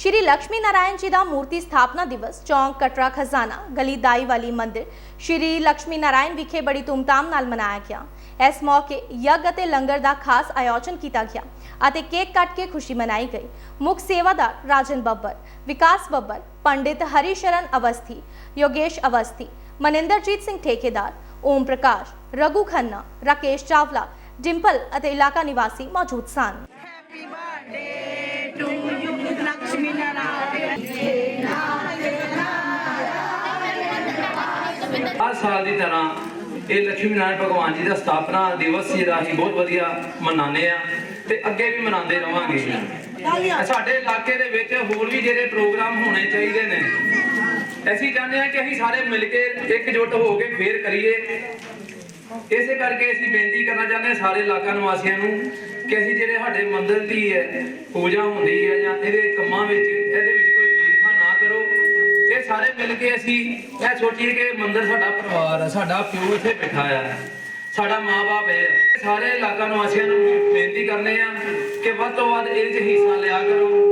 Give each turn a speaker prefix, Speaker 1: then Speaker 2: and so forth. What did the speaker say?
Speaker 1: ਸ਼੍ਰੀ ਲక్ష్ਮੀ ਨਾਰਾਇਣ ਜੀ ਦਾ ਮੂਰਤੀ ਸਥਾਪਨਾ ਦਿਵਸ, ਚੌਂਕ, ਕਟਰਾ, ਖਜ਼ਾਨਾ, ਗਲੀ ਦਾਈ ਵਾਲੀ ਮੰਦਿਰ ਸ਼੍ਰੀ ਲక్ష్ਮੀ ਨਾਰਾਇਣ ਵਿਖੇ ਬੜੀ ਧੂਮਧਾਮ ਨਾਲ ਮਨਾਇਆ ਗਿਆ। ਇਸ ਮੌਕੇ ਯੱਗ ਅਤੇ ਲੰਗਰ ਦਾ ਖਾਸ ਆਯੋਜਨ ਕੀਤਾ ਗਿਆ ਅਤੇ ਕੇਕ ਕੱਟ ਕੇ ਖੁਸ਼ੀ ਮਨਾਈ ਗਈ। ਮੁੱਖ ਸੇਵਾਦਾਰ ਰਾਜਨ ਬੱਬਰ, ਵਿਕਾਸ ਬੱਬਰ, ਪੰਡਿਤ ਹਰੀ ਸ਼ਰਨ ਅਵਸਥੀ, ਯੋਗੇਸ਼ ਅਵਸਥੀ, ਮਨਿੰਦਰਜੀਤ ਸਿੰਘ ਠੇਕੇਦਾਰ, ਓਮ ਪ੍ਰਕਾਸ਼ ਰਗੂ ਖੰਨਾ, ਰਾਕੇਸ਼ ਚਾਵਲਾ, ਡਿੰਪਲ ਅਤੇ ਇਲਾਕਾ ਨਿਵਾਸੀ ਮੌਜੂਦ ਸਨ।
Speaker 2: ਹਰ ਸਾਲ ਦੀ ਤਰ੍ਹਾਂ ਇਹ ਲక్ష్ਮੀ ਨਾਰਾਇਣ ਭਗਵਾਨ ਜੀ ਦਾ ਸਥਾਪਨਾ ਦਿਵਸ ਜਿਹੜਾ ਅਸੀਂ ਬਹੁਤ ਵਧੀਆ ਮਨਾਉਂਦੇ ਆ ਤੇ ਅੱਗੇ ਵੀ ਮਨਾਉਂਦੇ ਰਵਾਂਗੇ। ਸਾਡੇ ਇਲਾਕੇ ਦੇ ਵਿੱਚ ਹੋਰ ਵੀ ਜਿਹੜੇ ਪ੍ਰੋਗਰਾਮ ਹੋਣੇ ਚਾਹੀਦੇ ਨੇ, ਅਸੀਂ ਚਾਹੁੰਦੇ ਹਾਂ ਕਿ ਅਸੀਂ ਸਾਰੇ ਮਿਲ ਕੇ ਇਕਜੁੱਟ ਹੋ ਕੇ ਫੇਰ ਕਰੀਏ। ਇਸੇ ਕਰਕੇ ਅਸੀਂ ਬੇਨਤੀ ਕਰਨਾ ਚਾਹੁੰਦੇ ਹਾਂ ਸਾਰੇ ਇਲਾਕਾ ਨਿਵਾਸੀਆਂ ਨੂੰ ਕਿ ਅਸੀਂ ਜਿਹੜੇ ਸਾਡੇ ਮੰਦਿਰ ਦੀ ਹੈ, ਪੂਜਾ ਹੁੰਦੀ ਹੈ ਜਾਂ ਇਹਦੇ ਕੰਮਾਂ ਵਿੱਚ, ਇਹਦੇ ਵਿੱਚ ਕੋਈ ਈਰਖਾ ਨਾ ਕਰੋ ਇਹ ਸਾਰੇ ਮਿਲ ਕੇ ਅਸੀਂ ਇਹ ਸੋਚੀਏ ਕਿ ਮੰਦਿਰ ਸਾਡਾ ਪਰਿਵਾਰ ਹੈ ਸਾਡਾ ਪਿਓ ਇੱਥੇ ਬੈਠਾ ਆ, ਸਾਡਾ ਮਾਪੇ ਹੈ ਸਾਰੇ ਇਲਾਕਾ ਨਿਵਾਸੀਆਂ ਨੂੰ ਬੇਨਤੀ ਕਰਨੇ ਆ ਕਿ ਵੱਧ ਤੋਂ ਵੱਧ ਇਹਦੇ 'ਚ ਹਿੱਸਾ ਲਿਆ ਕਰੋ।